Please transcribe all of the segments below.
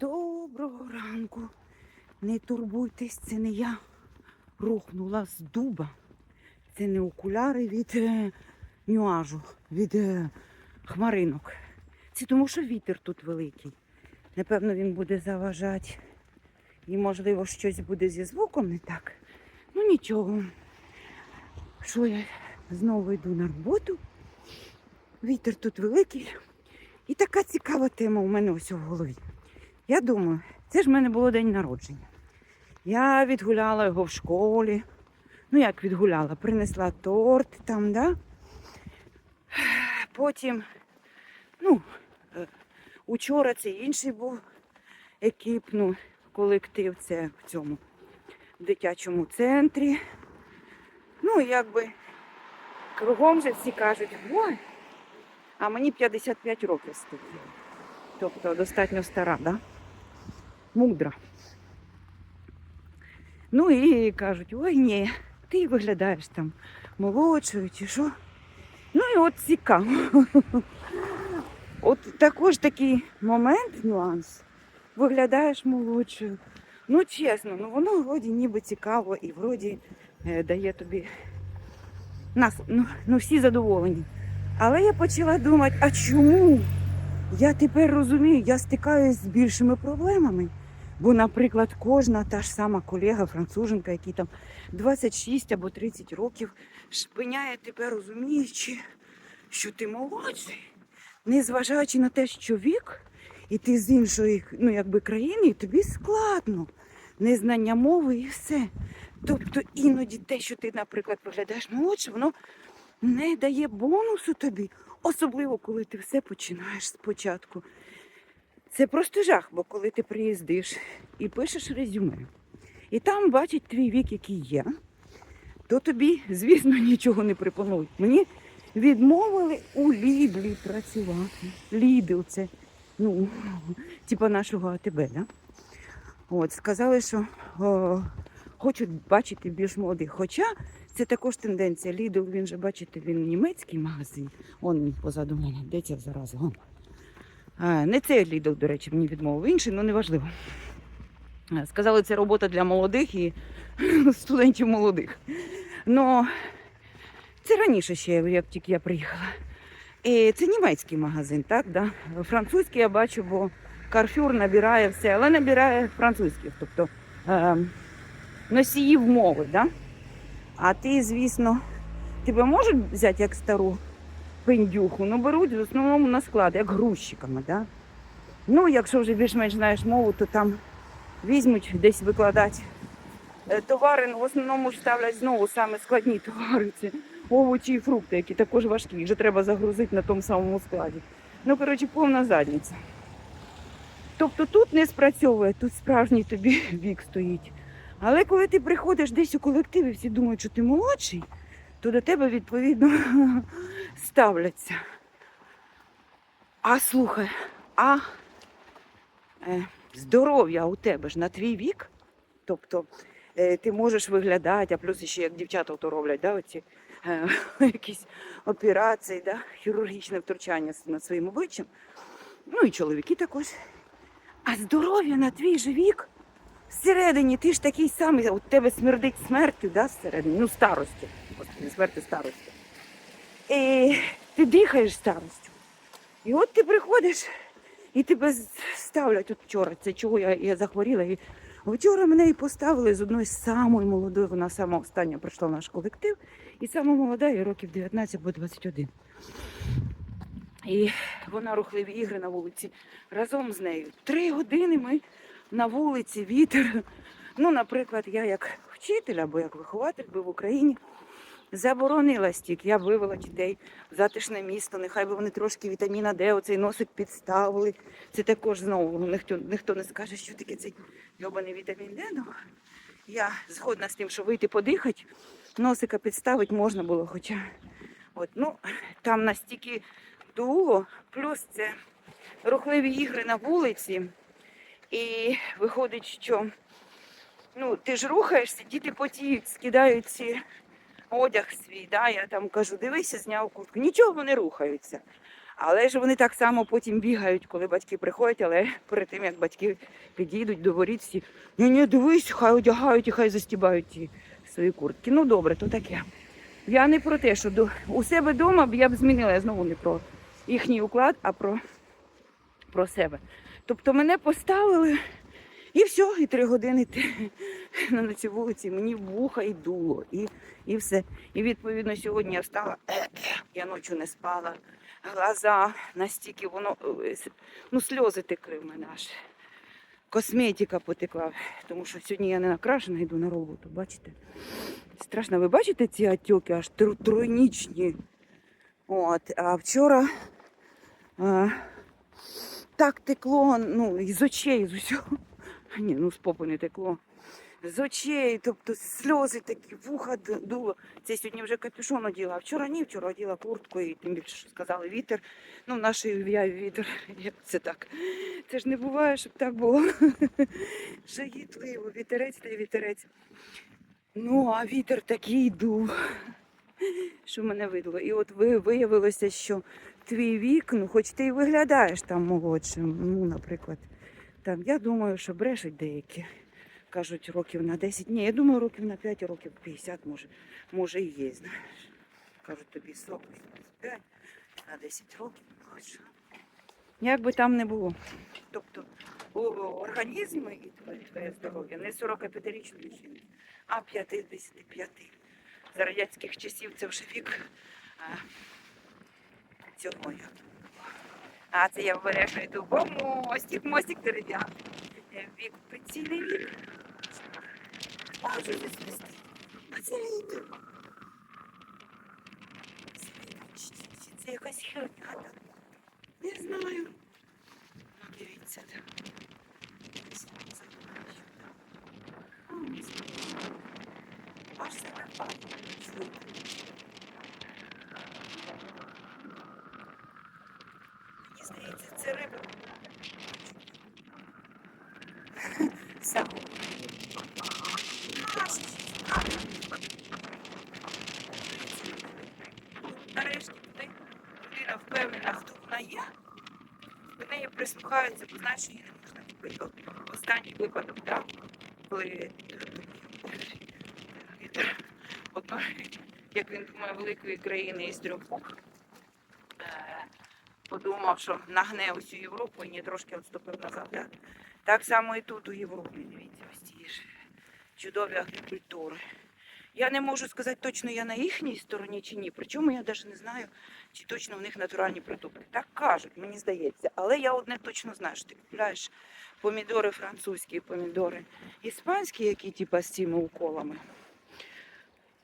Доброго ранку. Не турбуйтесь, це не я рухнула з дуба. Це не окуляри від е, нюажу, від е, хмаринок. Це тому, що вітер тут великий. Напевно, він буде заважати. І, можливо, щось буде зі звуком не так. Ну нічого. Що я знову йду на роботу. Вітер тут великий. І така цікава тема у мене ось у голові. Я думаю, це ж в мене було день народження. Я відгуляла його в школі. Ну, як відгуляла, принесла торт там, да? Потім, ну, е, учора це інший був екіп, ну, колектив, це в цьому дитячому центрі. Ну, якби кругом же всі кажуть, ой, а мені 55 років стає. Тобто достатньо стара, да? Мудра. Ну і кажуть, ой ні, ти виглядаєш там молодшою чи що. Ну і от цікаво. От також такий момент, нюанс. Виглядаєш молодшою. Ну, чесно, ну воно вроді ніби цікаво і вроді е, дає тобі нас, ну, ну всі задоволені. Але я почала думати, а чому? Я тепер розумію, я стикаюсь з більшими проблемами. Бо, наприклад, кожна та ж сама колега, француженка, якій там 26 або 30 років, шпиняє тебе, розуміючи, що ти молодший, незважаючи на те, що вік, і ти з іншої ну, якби, країни, і тобі складно. Незнання мови і все. Тобто іноді те, що ти, наприклад, виглядаєш молодше, воно не дає бонусу тобі, особливо коли ти все починаєш спочатку. Це просто жах, бо коли ти приїздиш і пишеш резюме, і там бачать твій вік, який є, то тобі, звісно, нічого не пропонують. Мені відмовили у Лідлі працювати. Лідл це, ну, типа нашого АТБ, да? От, сказали, що о, хочуть бачити більш молодих. Хоча це також тенденція. Лідл, він же, бачите, він німецький магазин. Он позаду мене. Де ця зараза? Вон. Не цей Лідл, до речі, мені відмовив інший, але неважливо. А, Сказали, це робота для молодих і студентів молодих. Ну, це раніше ще, як тільки я приїхала. І це німецький магазин, так? Да? Французький я бачу, бо Carrefour набирає все, але набирає французьких, тобто е, носіїв мови. Да? А ти, звісно, тебе можуть взяти як стару пендюху, ну беруть в основному на склад, як грузчиками. Да? Ну, якщо вже більш-менш знаєш мову, то там візьмуть десь викладати е, товари, ну, в основному ж ставлять знову саме складні товари. Це овочі і фрукти, які також важкі, вже треба загрузити на тому самому складі. Ну, коротше, повна задниця. Тобто тут не спрацьовує, тут справжній тобі вік стоїть. Але коли ти приходиш десь у колектив і всі думають, що ти молодший, то до тебе відповідно ставляться. А слухай, а е, здоров'я у тебе ж на твій вік, тобто е, ти можеш виглядати, а плюс ще як дівчата то роблять, да, оці, е, якісь операції, да, хірургічне втручання над своїм обличчям. Ну і чоловіки також. А здоров'я на твій же вік всередині ти ж такий самий, у тебе смердить смертю, да, всередині, ну старості. Не смерті старості. І ти дихаєш старостю. І от ти приходиш, і тебе ставлять от вчора. Це чого я, я захворіла. І вчора мене і поставили з одної самої молодої, вона сама остання прийшла в наш колектив, і сама молода, їй років 19 або 21. І вона рухливі ігри на вулиці разом з нею. Три години ми на вулиці, вітер. Ну, наприклад, я як вчитель або як вихователь би в Україні заборонила стік. Я вивела дітей в затишне місто. Нехай би вони трошки вітаміна Д, оцей носик підставили. Це також знову ніхто, ніхто не скаже, що таке цей йобаний вітамін Д. Ну, я згодна з тим, що вийти подихати, носика підставити можна було, хоча от, ну, там настільки дуло, плюс це рухливі ігри на вулиці. І виходить, що ну, ти ж рухаєшся, діти потіють, скидають ці одяг свій. Да? Я там кажу, дивися, зняв куртку. Нічого вони рухаються. Але ж вони так само потім бігають, коли батьки приходять, але перед тим як батьки підійдуть до воріт, всі ні, ні, дивись, хай одягають і хай застібають ті свої куртки. Ну добре, то таке. Я не про те, що до... у себе вдома я б змінила я знову не про їхній уклад, а про, про себе. Тобто мене поставили і все, і три години ти на цій вулиці мені вуха і дуло, і, і все. І відповідно сьогодні я встала, я ночі не спала, глаза настільки воно ну, сльози текли в мене аж. Косметика потекла, тому що сьогодні я не накрашена, йду на роботу, бачите? Страшно, ви бачите ці отеки аж тройнічні. От, а вчора так текло, ну, і з очей, з усього. Ні, ну з попи не текло. З очей, тобто сльози такі, вуха дуло. Це сьогодні вже капюшон оділа. Вчора ні, вчора оділа куртку і тим більше, що сказали, вітер. Ну, в нашій я вітер. Це так? Це ж не буває, щоб так було. Жагітливо, вітерець та вітерець. Ну, а вітер такий дув, що мене видало. І от виявилося, що твій вік, ну хоч ти і виглядаєш там молодшим, ну, наприклад, там, я думаю, що брешуть деякі. Кажуть, років на 10. Ні, я думаю, років на 5, років 50, може, може і є, знаєш. Кажуть, тобі 40, 5, на 10 років. хоч. Як би там не було. Тобто у організму і твоє здоров'я не 45-річної жінки, а 55. За радянських часів це вже вік а, цього. А це я йду, бо мостик, мостик дерев'яний. Е, Вік, пенсійний вік. Що це свистить? А це. Це якась херня. Не знаю. Ну, дивіться. так. Ось це бачу. А, не знаю. Аж себе бачу. Чуєте? Мені здається, це риба. Нарешті людина впевнена, хто вона є. До неї прислухаються, бо знаєш, її не можна купити. Останній випадок, так, коли вітер одної, як він думає, великої країни із трьох е, подумав, що нагне усю Європу і не трошки відступив назад. Так? так само і тут у Європі, дивіться, ось ці ж чудові агрикультури. Я не можу сказати точно, я на їхній стороні чи ні. Причому я навіть не знаю, чи точно в них натуральні продукти. Так кажуть, мені здається. Але я одне точно знаю, що ти купляєш помідори французькі, помідори іспанські, які типу, з цими уколами,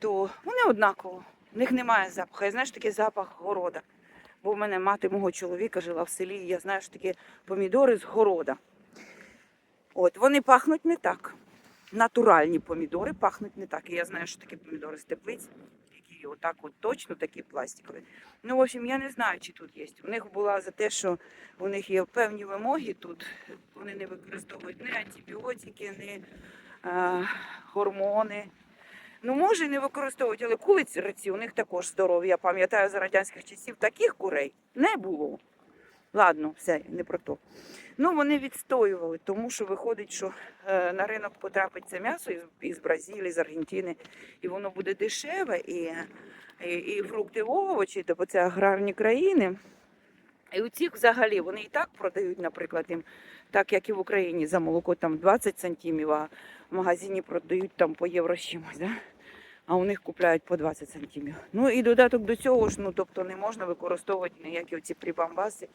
то вони однаково. В них немає запаху. Я знаю, що таке запах города. Бо в мене мати мого чоловіка жила в селі, і я знаю, що таке помідори з города. От, вони пахнуть не так. Натуральні помідори пахнуть не так. І я знаю, що таке помідори з теплиць, які отак от точно такі пластикові. Ну, в общем, я не знаю, чи тут є. У них була за те, що у них є певні вимоги тут. Вони не використовують ні антибіотики, ні е, гормони. Ну, може, не використовують, але кулиці у них також здорові. Я пам'ятаю за радянських часів таких курей не було. Ладно, все, не про то. Ну, вони відстоювали, тому що виходить, що е, на ринок потрапить це м'ясо із, із Бразилії, з Аргентини, і воно буде дешеве, і, і, і фрукти, овочі, тобто це аграрні країни. І у цих взагалі вони і так продають, наприклад, їм, так як і в Україні за молоко там 20 сантимів, а в магазині продають там по євро чимось. Да? А у них купляють по 20 сантимів. Ну і додаток до цього ж, ну тобто не можна використовувати ніякі оці прибамбаси.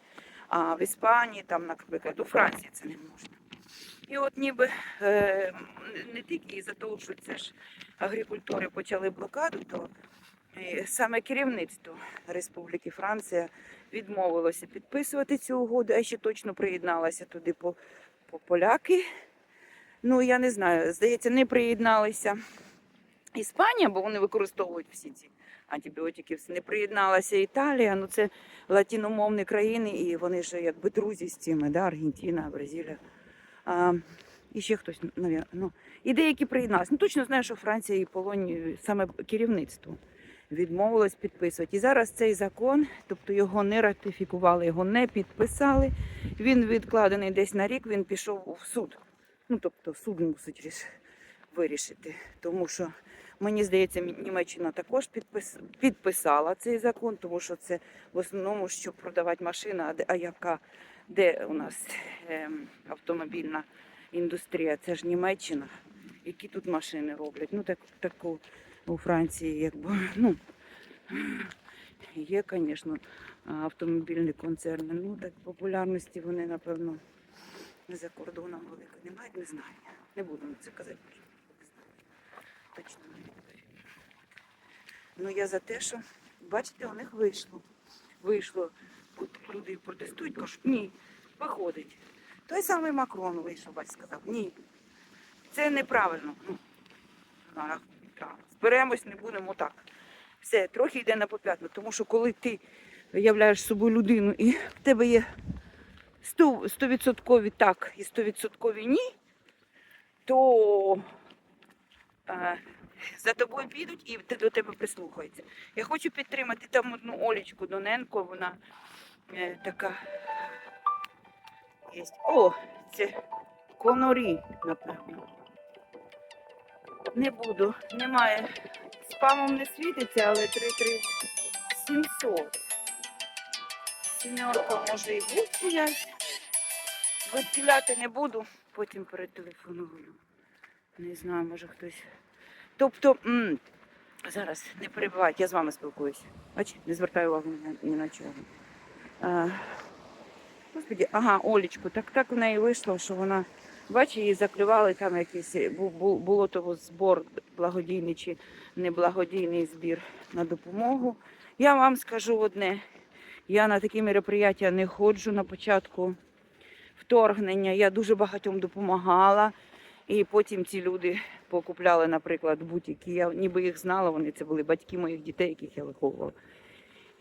А в Іспанії, там, наприклад, у Франції це не можна. І от ніби е, не тільки із-за того, що це ж агрикультори почали блокаду, то саме керівництво Республіки Франція відмовилося підписувати цю угоду, а ще точно приєдналася туди по, по поляки. Ну, я не знаю, здається, не приєдналися Іспанія, бо вони використовують всі ці антибіотики. Не приєдналася Італія, ну це латиномовні країни, і вони ж якби друзі з цими, да, Аргентина, Бразилія. А, і ще хтось, навіть, ну, і деякі приєдналися. Ну, точно знаю, що Франція і Полонія саме керівництво. Відмовилось підписувати. І зараз цей закон, тобто його не ратифікували, його не підписали. Він відкладений десь на рік, він пішов в суд. Ну, тобто суд мусить ріш- вирішити. Тому що мені здається, Німеччина також підпис... підписала цей закон, тому що це в основному, щоб продавати машину, а, де- а яка де у нас ем, автомобільна індустрія, це ж Німеччина. Які тут машини роблять? Ну, так, таку у Франції, якби, ну, є, звісно, автомобільні концерни. Ну, так популярності вони, напевно, за кордоном велико не мають, не знаю. Не буду на це казати. не знаю. Точно не буду. Ну, я за те, що, бачите, у них вийшло. Вийшло. От люди протестують, кажуть, ні, виходить. Той самий Макрон вийшов, бач, сказав, ні. Це неправильно. Ну, а, так, зберемось, не будемо так. Все, трохи йде на поп'ятну, тому що коли ти являєш собою людину і в тебе є 100 100% так і 100% ні, то е, за тобою підуть і до тебе прислухаються. Я хочу підтримати там одну Олічку Доненко, вона е, така. Є. О, це конорі, напевно. Не буду, немає. Спамом не світиться, але 33700. Сімерка може і бути чиясь. Виділяти не буду, потім перетелефоную. Не знаю, може хтось. Тобто, м, зараз не перебувайте, я з вами спілкуюся. Бач, не звертаю увагу ні на, чого. А, господі, ага, Олічку, так так в неї вийшло, що вона, бач, її заклювали там якийсь, бу- бу- було того збор благодійний чи неблагодійний збір на допомогу. Я вам скажу одне. Я на такі мероприятия не ходжу на початку вторгнення. Я дуже багатьом допомагала. І потім ці люди покупляли, наприклад, бутики. Я ніби їх знала, вони це були батьки моїх дітей, яких я виховувала.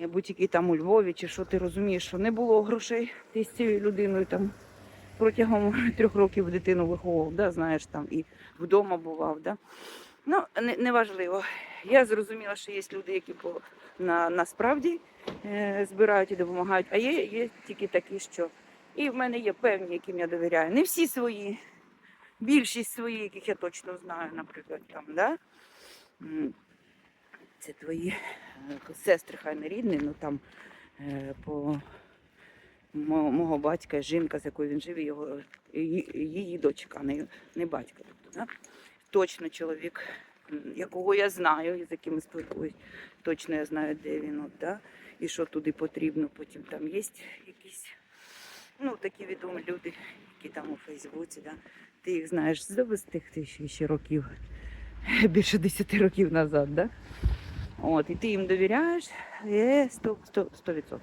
Бутики там у Львові, чи що ти розумієш, що не було грошей. Ти з цією людиною там протягом трьох років дитину виховував, да, знаєш, там і вдома бував. Да? Ну, не, неважливо. Я зрозуміла, що є люди, які на, насправді е, збирають і допомагають, а є, є тільки такі, що. І в мене є певні, яким я довіряю. Не всі свої, більшість свої, яких я точно знаю, наприклад, там, да? Це твої е, сестри, хай не рідні, ну там е, по мого батька, жінка, з якою він жив, його, її, дочка, не, не батька. Тобто, да? Точно чоловік, якого я знаю, з яким спілкуюсь, точно я знаю, де він, от, да? і що туди потрібно. Потім там є якісь ну, такі відомі люди, які там у Фейсбуці, да? ти їх знаєш з тих тисяч ще років, більше 10 років назад. Да? От, і ти їм довіряєш, є 100%. 100, 100%.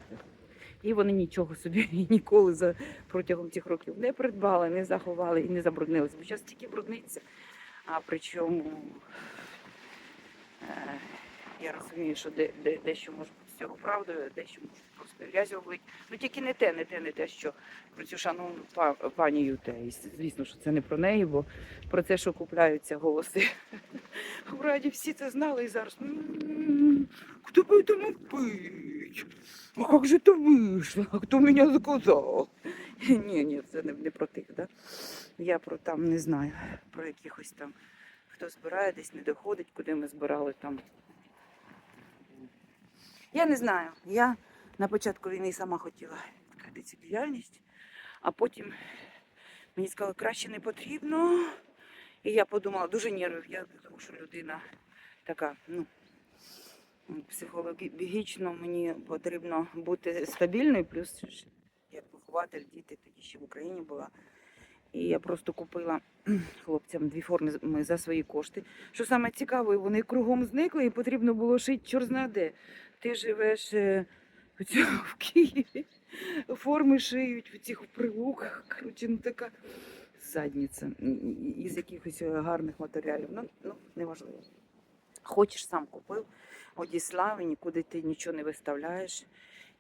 І вони нічого собі ніколи за протягом цих років не придбали, не заховали і не забруднилися. Бо зараз тільки брудниться. А причому е, я розумію, що де, де, дещо може цього правдою, дещо може просто грязь облить. Ну тільки не те, не те, не те, що про цю шановну па- пані Юте. І звісно, що це не про неї, бо про те, що купляються голоси. В раді всі це знали і зараз. «М, Хто бы это мог быть? А как же это вышло? А Хто мене заказав? Ні, ні, це не, не про тих, да? Я про там не знаю, про якихось там, хто збирає, десь не доходить, куди ми збирали там. Я не знаю. Я на початку війни сама хотіла відкрити цю діяльність, а потім мені сказали, краще не потрібно. І я подумала, дуже нервів, я тому що людина така, ну, психологічно мені потрібно бути стабільною, плюс як вихователь діти тоді ще в Україні була. І я просто купила хлопцям дві форми за свої кошти. Що саме цікаве, вони кругом зникли і потрібно було шити чор зна де. Ти живеш е, в цьому- в Києві, форми шиють в цих прилуках. Коротше, ну така задниця із якихось е, гарних матеріалів. Ну, ну неважливо. Хочеш, сам купив, одіслав і нікуди ти нічого не виставляєш.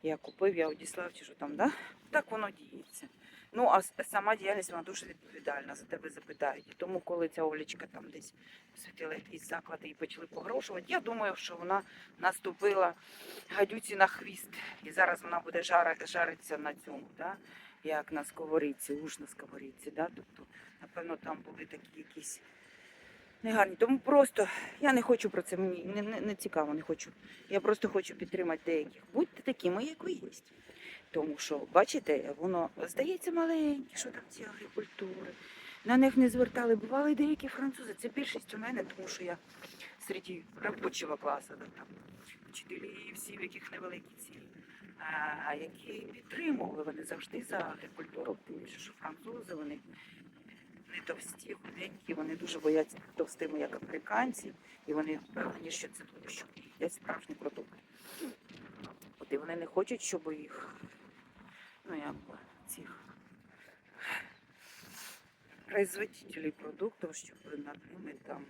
Я купив, я одіслав чи що там, да? Так воно діється. Ну, а сама діяльність вона дуже відповідальна, за тебе запитають. Тому, коли ця Олічка там десь посвятила якісь заклади і почали погрошувати, я думаю, що вона наступила гадюці на хвіст. І зараз вона буде жаритися на цьому, да? як на сковорідці, уж на сковорідці. Да? Тобто, напевно, там були такі якісь негарні. Тому просто я не хочу про це, мені не, не, не цікаво, не хочу. Я просто хочу підтримати деяких. Будьте такими, як ви є. Тому що, бачите, воно здається маленьке, що там ці агрикультури. На них не звертали. Бували деякі французи. Це більшість у мене, тому що я серед робочого класу, там вчителі всі, яких невеликі цілі. А які підтримували, вони завжди за агрикультуру, тим більше, що французи, вони не товсті, худенькі, вони дуже бояться товстими, як американці, і вони впевнені, що це тому, що їдять справжні продукти. От і вони не хочуть, щоб їх, ну як цих производителей продуктів, щоб над ними там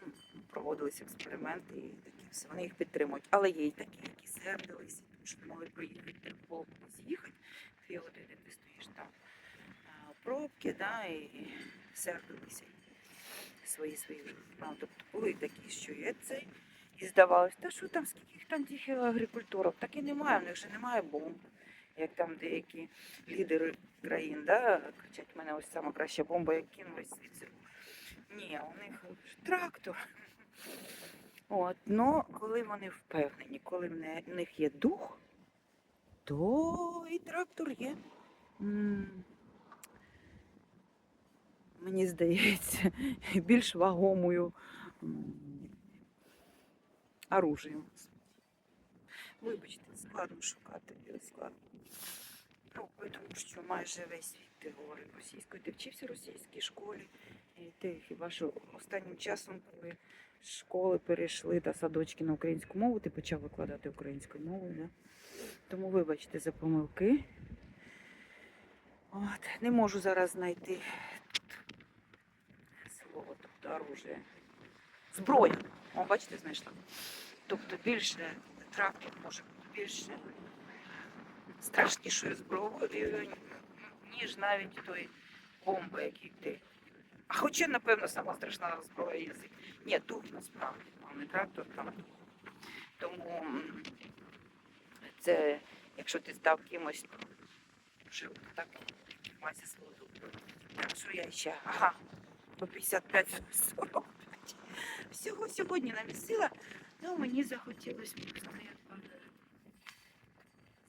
ну, проводились експерименти і таке все. Вони їх підтримують. Але є й такі, які сердилися, тому що могли в полк з'їхати. Дві години ти стоїш там пробки, да, і сердилися. Свої свої. Ну, тобто були такі, що є цей. І здавалось, та що там, скільки там тих агрикультурів? Так і немає, в них же немає бомб. Як там деякі лідери країн, да, кричать, в мене ось сама краща бомба, як кинулась звідси. Ні, у них трактор. От, но коли вони впевнені, коли в них є дух, то і трактор є. Мені здається, більш вагомою оружієм. Вибачте, складно шукати, складно. Ну, тому що майже весь світ ти говорив російською. Ти вчився в російській школі. І ти хіба що останнім часом, коли школи перейшли та садочки на українську мову, ти почав викладати українською мовою. Да? Тому вибачте за помилки. От, не можу зараз знайти слово, тобто оружие. Зброя. О, бачите, знайшла. Тобто більше трактор може бути більше страшнішою зброєю, ніж навіть той бомба, який ти. А хоча, напевно, сама страшна зброя язик. Ні, дух насправді, а не трактор, там дух. Тому це, якщо ти став кимось, вже так майся свого духу. Так що я ще, ага, по 55-45. Всього сьогодні намісила, ну мені захотілося просто якби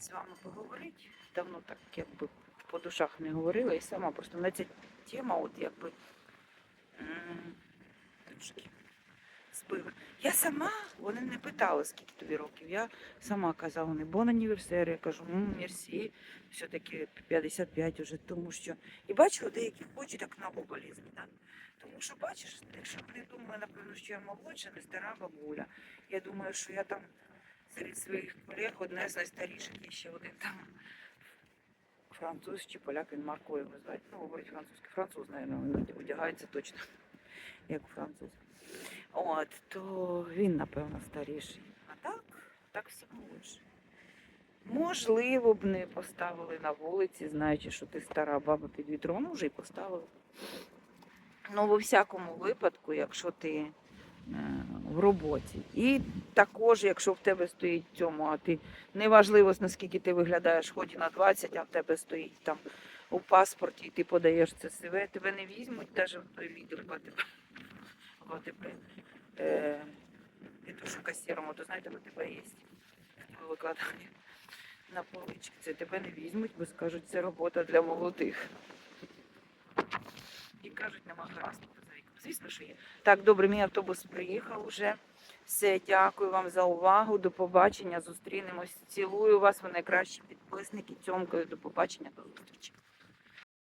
з вами поговорити. Давно так якби по душах не говорила і сама просто на ця тема, от якби трошки збила. Я сама, вони не питали, скільки тобі років. Я сама казала, не бон аніверсер, я кажу, «М, мерсі, все-таки 55 уже, тому що. І бачу, деякі хочуть так на лізти, да? Тому що бачиш, якщо вони думали, напевно, що я молодша, не стара бабуля. Я думаю, що я там серед своїх колег одна з найстаріших, є ще один там француз чи поляк, він Марко його звати. Ну, говорить французький. Француз, мабуть, він одягається точно, як француз. От, то він, напевно, старіший. А так, так всі молодші. Можливо б не поставили на вулиці, знаючи, що ти стара баба під вітром, ну вже й поставили. Ну, у всякому випадку, якщо ти в роботі. І також, якщо в тебе стоїть цьому, а ти неважливо, наскільки ти виглядаєш, ході на 20, а в тебе стоїть там у паспорті, і ти подаєш це СВ, тебе не візьмуть, навіть в той лідер в АТБ. Е, і то, що касіром, то знаєте, в АТБ є. Викладає на полички. Це тебе не візьмуть, бо скажуть, це робота для молодих. І кажуть, нема віком. Звісно, що є. Так, добре, мій автобус приїхав уже. Все, дякую вам за увагу. До побачення. Зустрінемось. Цілую вас, ви найкращі підписники. Цьомкою. До побачення, до зустрічі.